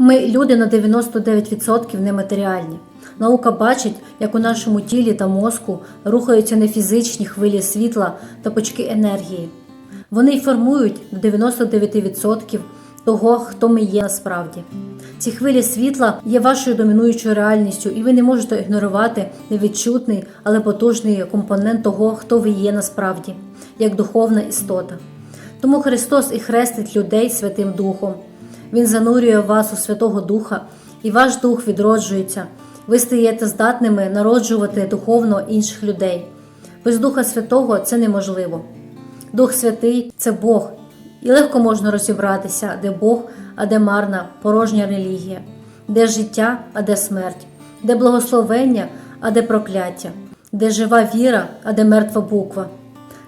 Ми люди на 99% нематеріальні. Наука бачить, як у нашому тілі та мозку рухаються нефізичні хвилі світла та пучки енергії. Вони й формують до 99% того, хто ми є насправді. Ці хвилі світла є вашою домінуючою реальністю, і ви не можете ігнорувати невідчутний, але потужний компонент того, хто ви є насправді, як духовна істота. Тому Христос і хрестить людей Святим Духом. Він занурює вас у Святого Духа, і ваш дух відроджується. Ви стаєте здатними народжувати духовно інших людей. Без Духа Святого це неможливо. Дух Святий це Бог, і легко можна розібратися, де Бог, а де марна, порожня релігія, де життя, а де смерть, де благословення, а де прокляття, де жива віра, а де мертва буква,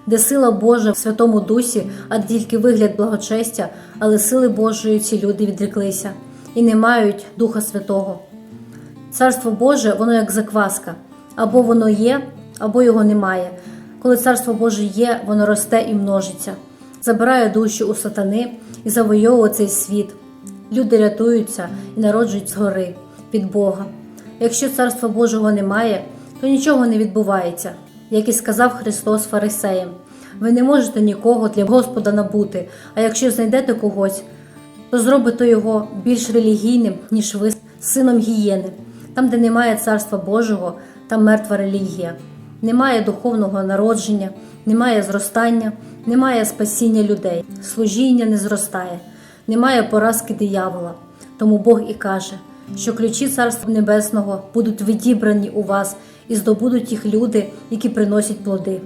де сила Божа в Святому Дусі, а тільки вигляд благочестя, але сили Божої ці люди відреклися і не мають Духа Святого. Царство Боже, воно як закваска, або воно є, або його немає. Коли царство Боже є, воно росте і множиться, забирає душі у сатани і завойовує цей світ. Люди рятуються і народжують згори від Бога. Якщо царства Божого немає, то нічого не відбувається, як і сказав Христос фарисеям. Ви не можете нікого для Господа набути, а якщо знайдете когось, то зробите його більш релігійним, ніж ви сином гієни. Там, де немає царства Божого, там мертва релігія. Немає духовного народження, немає зростання, немає спасіння людей, служіння не зростає, немає поразки диявола. Тому Бог і каже, що ключі Царства Небесного будуть відібрані у вас і здобудуть їх люди, які приносять плоди.